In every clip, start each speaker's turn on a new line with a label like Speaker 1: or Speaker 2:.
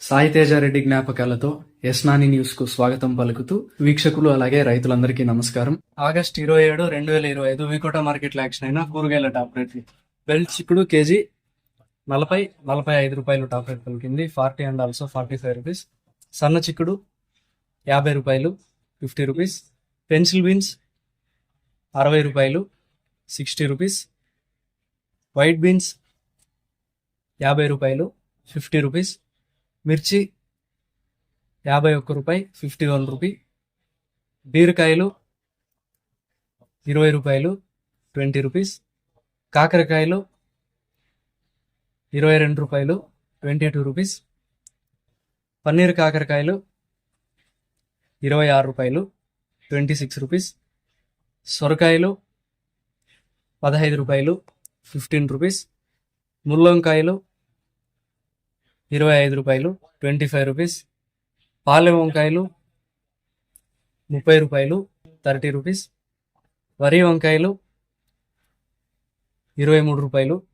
Speaker 1: సాయితేజారెడ్డి జ్ఞాపకాలతో యస్నాని న్యూస్కు స్వాగతం పలుకుతూ వీక్షకులు అలాగే రైతులందరికీ నమస్కారం. ఆగస్ట్ ఇరవై ఏడు రెండు వేల ఇరవై ఐదు వికోట మార్కెట్లో యాక్షన్ అయిన కూరగాయల టాప్ రేట్లు బెల్ చిక్కుడు కేజీ నలభై నలభై ఐదు రూపాయలు టాప్ రేట్ పలికింది. Forty and also forty five rupees. సన్న చిక్కుడు యాభై రూపాయలు ఫిఫ్టీ రూపీస్. పెన్సిల్ బీన్స్ అరవై రూపాయలు సిక్స్టీ రూపీస్. వైట్ బీన్స్ యాభై రూపాయలు ఫిఫ్టీ రూపీస్. మిర్చి యాభై ఒక్క రూపాయి ఫిఫ్టీ వన్ రూపీ. బీరకాయలు ఇరవై రూపాయలు ట్వంటీ రూపీస్. కాకరకాయలు ఇరవై రెండు రూపాయలు ట్వంటీ టూ రూపీస్. పన్నీర్ కాకరకాయలు ఇరవై ఆరు రూపాయలు ట్వంటీ సిక్స్ రూపీస్. సొరకాయలు పదహైదు రూపాయలు ఫిఫ్టీన్ రూపీస్. ముల్లంకాయలు ఇరవై ఐదు రూపాయలు ట్వంటీ ఫైవ్ రూపీస్. పాలెం వంకాయలు ముప్పై రూపాయలు థర్టీ రూపీస్. వరి వంకాయలు ఇరవై మూడు రూపాయలు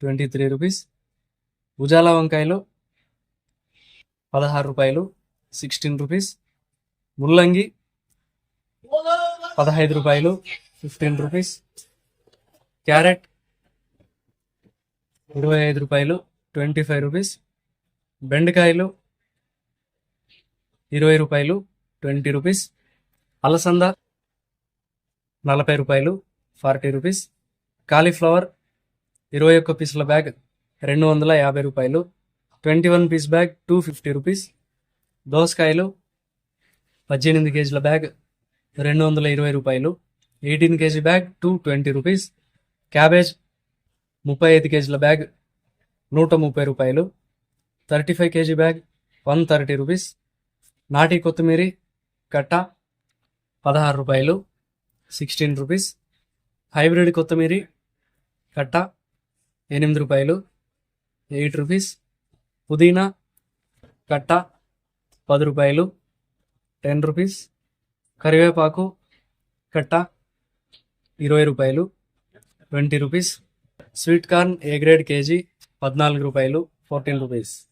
Speaker 1: ట్వంటీ త్రీ రూపీస్. ఉజాలా వంకాయలు పదహారు రూపాయలు సిక్స్టీన్ రూపీస్. ముల్లంగి పదహైదు రూపాయలు ఫిఫ్టీన్ రూపీస్. క్యారెట్ ఇరవై ఐదు రూపాయలు ట్వంటీ ఫైవ్ రూపీస్. బెండకాయలు ఇరవై రూపాయలు ట్వంటీ రూపీస్. అలసంద నలభై రూపాయలు ఫార్టీ రూపీస్. కాలీఫ్లవర్ ఇరవై ఒక్క పీసుల బ్యాగ్ రెండు వందల యాభై రూపాయలు. Twenty one piece bag two fifty rupees. దోసకాయలు పద్దెనిమిది కేజీల బ్యాగ్ రెండు వందల ఇరవై రూపాయలు. Eighteen KG bag two twenty rupees. Cabbage ముప్పై ఐదు కేజీల బ్యాగ్ నూట ముప్పై రూపాయలు. Thirty five KG bag one thirty rupees. నాటి కొత్తిమీరి కట్ట పదహారు రూపాయలు సిక్స్టీన్ రూపీస్. హైబ్రిడ్ కొత్తిమీరి కట్ట ఎనిమిది రూపాయలు ఎయిట్ రూపీస్. పుదీనా కట్ట పది రూపాయలు టెన్ రూపీస్. కరివేపాకు కట్ట ఇరవై రూపాయలు twenty rupees. Sweet corn A grade KG పద్నాలుగు రూపాయలు ఫోర్టీన్ రూపీస్.